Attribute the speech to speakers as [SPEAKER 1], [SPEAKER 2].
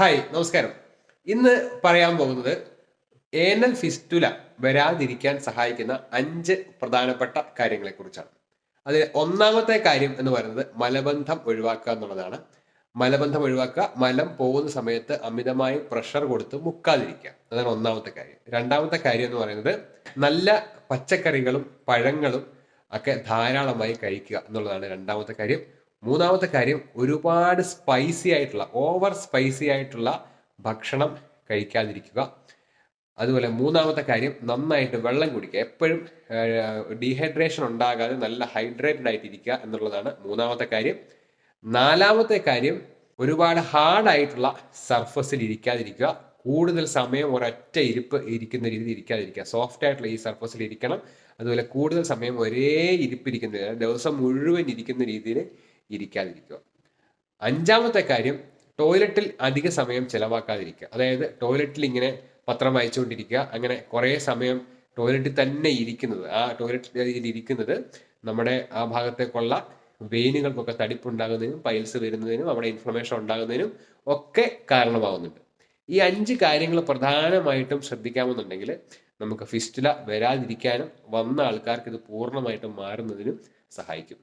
[SPEAKER 1] Hi നമസ്കാരം. ഇന്ന് പറയാൻ പോകുന്നത് ഏനൽ ഫിസ്റ്റുല വരാതിരിക്കാൻ സഹായിക്കുന്ന അഞ്ച് പ്രധാനപ്പെട്ട കാര്യങ്ങളെ കുറിച്ചാണ് അതിൽ ഒന്നാമത്തെ കാര്യം എന്ന് പറയുന്നത് മലബന്ധം ഒഴിവാക്കുക എന്നുള്ളതാണ്. മലബന്ധം ഒഴിവാക്കുക മലം പോകുന്ന സമയത്ത് അമിതമായി പ്രഷർ കൊടുത്ത് മുക്കാതിരിക്കുക. അതാണ് ഒന്നാമത്തെ കാര്യം. രണ്ടാമത്തെ കാര്യം എന്ന് പറയുന്നത് നല്ല പച്ചക്കറികളും പഴങ്ങളും ഒക്കെ ധാരാളമായി കഴിക്കുക എന്നുള്ളതാണ് രണ്ടാമത്തെ കാര്യം. മൂന്നാമത്തെ കാര്യം ഒരുപാട് സ്പൈസി ആയിട്ടുള്ള ഓവർ സ്പൈസി ആയിട്ടുള്ള ഭക്ഷണം കഴിക്കാതിരിക്കുക. അതുപോലെ മൂന്നാമത്തെ കാര്യം നന്നായിട്ട് വെള്ളം കുടിക്കുക. എപ്പോഴും ഡീഹൈഡ്രേഷൻ ഉണ്ടാകാതെ നല്ല ഹൈഡ്രേറ്റഡ് ആയിട്ടിരിക്കുക എന്നുള്ളതാണ് മൂന്നാമത്തെ കാര്യം. നാലാമത്തെ കാര്യം ഒരുപാട് ഹാർഡായിട്ടുള്ള സർഫസിൽ ഇരിക്കാതിരിക്കുക. കൂടുതൽ സമയം ഒരൊറ്റ ഇരിപ്പ് ഇരിക്കുന്ന രീതിയിൽ ഇരിക്കാതിരിക്കുക. സോഫ്റ്റ് ആയിട്ടുള്ള ഈ സർഫസിൽ ഇരിക്കണം. അതുപോലെ കൂടുതൽ സമയം ഒരേ ഇരിപ്പിരിക്കുന്ന ദിവസം മുഴുവൻ ഇരിക്കുന്ന രീതിയിൽ ഇരിക്കാതിരിക്കുക. അഞ്ചാമത്തെ കാര്യം ടോയ്ലറ്റിൽ അധിക സമയം ചിലവാക്കാതിരിക്കുക. അതായത് ടോയ്ലറ്റിൽ ഇങ്ങനെ പത്രം വായിച്ചുകൊണ്ടിരിക്കുക അങ്ങനെ കുറേ സമയം ടോയ്ലറ്റിൽ തന്നെ ഇരിക്കുന്നത്. ആ ടോയ്ലറ്റിൽ ഇരിക്കുന്നത് നമ്മുടെ ആ ഭാഗത്തേക്കുള്ള വെയിനുകൾക്കൊക്കെ തടിപ്പുണ്ടാകുന്നതിനും പൈൽസ് വരുന്നതിനും അവിടെ ഇൻഫ്ലമേഷൻ ഉണ്ടാകുന്നതിനും ഒക്കെ കാരണമാകുന്നുണ്ട്. ഈ അഞ്ച് കാര്യങ്ങൾ പ്രധാനമായിട്ടും ശ്രദ്ധിക്കാമെന്നുണ്ടെങ്കിൽ നമുക്ക് ഫിസ്റ്റുല വരാതിരിക്കാനും വന്ന ആൾക്കാർക്ക് ഇത് പൂർണമായിട്ടും മാറുന്നതിനും സഹായിക്കും.